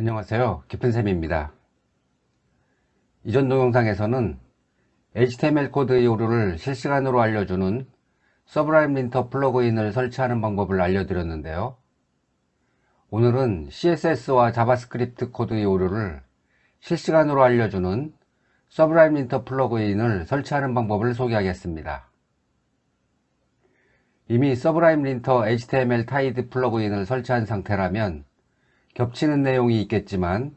안녕하세요. 깊은샘입니다. 이전 동영상에서는 HTML 코드의 오류를 실시간으로 알려주는 서브라임 린터 플러그인을 설치하는 방법을 알려드렸는데요. 오늘은 CSS와 자바스크립트 코드의 오류를 실시간으로 알려주는 서브라임 린터 플러그인을 설치하는 방법을 소개하겠습니다. 이미 서브라임 린터 HTML 타이드 플러그인을 설치한 상태라면 겹치는 내용이 있겠지만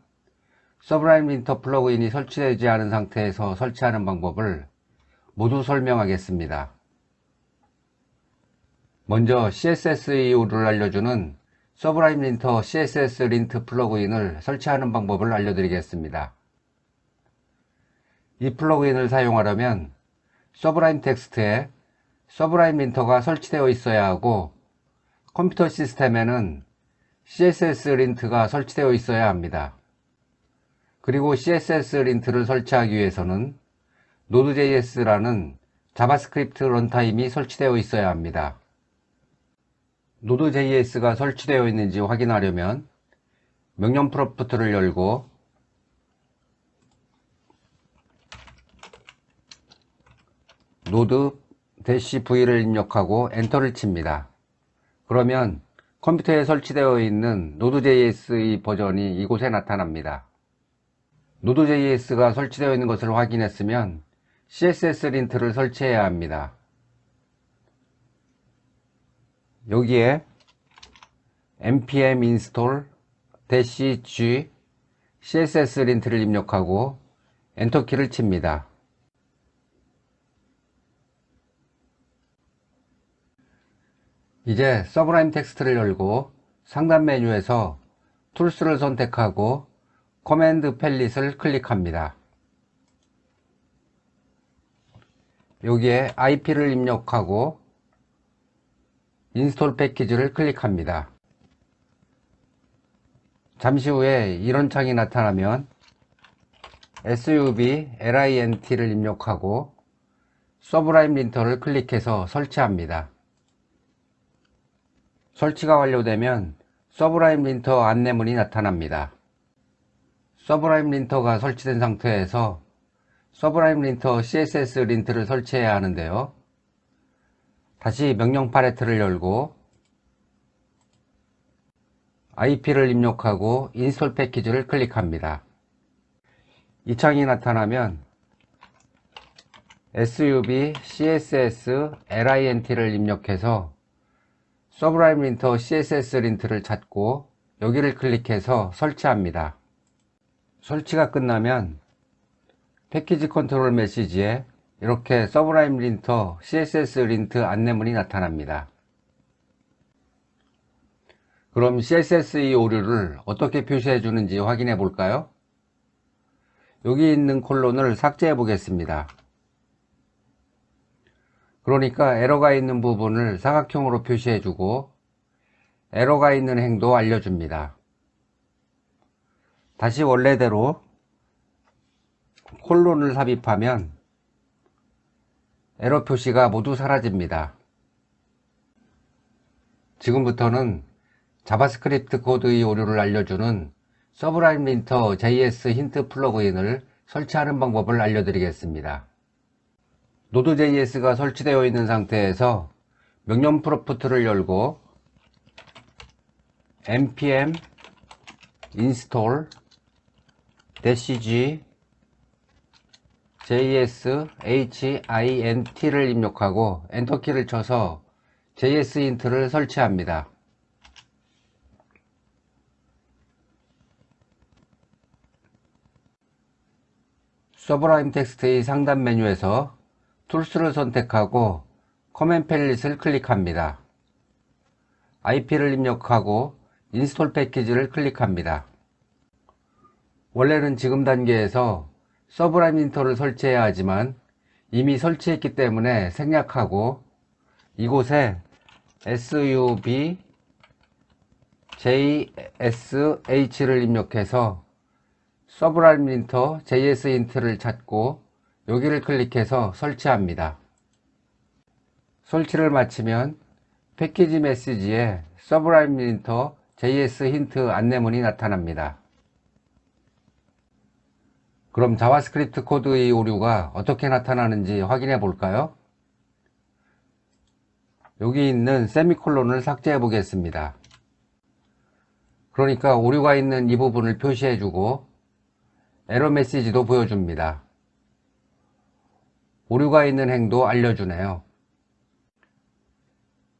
서브라임 린터 플러그인이 설치되지 않은 상태에서 설치하는 방법을 모두 설명하겠습니다. 먼저 CSS 이유를 알려주는 서브라임 린터 CSS 린트 플러그인을 설치하는 방법을 알려드리겠습니다. 이 플러그인을 사용하려면 서브라임 텍스트에 서브라임 린터가 설치되어 있어야 하고 컴퓨터 시스템에는 CSS 린트가 설치되어 있어야 합니다. 그리고 CSS 린트를 설치하기 위해서는 Node.js라는 자바스크립트 런타임이 설치되어 있어야 합니다. Node.js가 설치되어 있는지 확인하려면 명령 프로프트를 열고 node-v를 입력하고 엔터를 칩니다. 그러면 컴퓨터에 설치되어 있는 Node.js의 버전이 이곳에 나타납니다. Node.js가 설치되어 있는 것을 확인했으면 CSS 린트를 설치해야 합니다. 여기에 npm install -g css 린트를 입력하고 엔터키를 칩니다. 이제 서브라임 텍스트를 열고 상단 메뉴에서 툴스를 선택하고 커맨드 팰릿을 클릭합니다. 여기에 IP를 입력하고 인스톨 패키지를 클릭합니다. 잠시 후에 이런 창이 나타나면 SUB LINT를 입력하고 서브라임 린터를 클릭해서 설치합니다. 설치가 완료되면 서브라임 린터 안내문이 나타납니다. 서브라임 린터가 설치된 상태에서 서브라임 린터 CSS 린트를 설치해야 하는데요. 다시 명령 팔레트를 열고 IP를 입력하고 인스톨 패키지를 클릭합니다. 이 창이 나타나면 SUB CSS LINT를 입력해서 서브라임 린터 CSS 린트를 찾고 여기를 클릭해서 설치합니다. 설치가 끝나면 패키지 컨트롤 메시지에 이렇게 서브라임 린터 CSS 린트 안내문이 나타납니다. 그럼 CSS 오류를 어떻게 표시해 주는지 확인해 볼까요? 여기 있는 콜론을 삭제해 보겠습니다. 그러니까 에러가 있는 부분을 사각형으로 표시해 주고 에러가 있는 행도 알려줍니다. 다시 원래대로 콜론을 삽입하면 에러 표시가 모두 사라집니다. 지금부터는 자바스크립트 코드의 오류를 알려주는 서브라임 린터 JS 힌트 플러그인을 설치하는 방법을 알려드리겠습니다. Node.js가 설치되어 있는 상태에서 명령 프로프트를 열고 npm install -g js hint를 입력하고 엔터키를 쳐서 js 힌트를 설치합니다. 서브라임 텍스트의 상단 메뉴에서 툴스를 선택하고 커맨 팰릿을 클릭합니다. IP를 입력하고 인스톨 패키지를 클릭합니다. 원래는 지금 단계에서 서브라임 린터를 설치해야 하지만 이미 설치했기 때문에 생략하고 이곳에 sub jsh를 입력해서 서브라임 린터 js 인트를 찾고 여기를 클릭해서 설치합니다. 설치를 마치면 패키지 메시지에 서브라임 린터 JS 힌트 안내문이 나타납니다. 그럼 자바스크립트 코드의 오류가 어떻게 나타나는지 확인해 볼까요? 여기 있는 세미콜론을 삭제해 보겠습니다. 그러니까 오류가 있는 이 부분을 표시해 주고 에러 메시지도 보여줍니다. 오류가 있는 행도 알려주네요.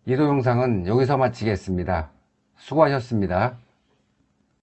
이 동영상은 여기서 마치겠습니다. 수고하셨습니다.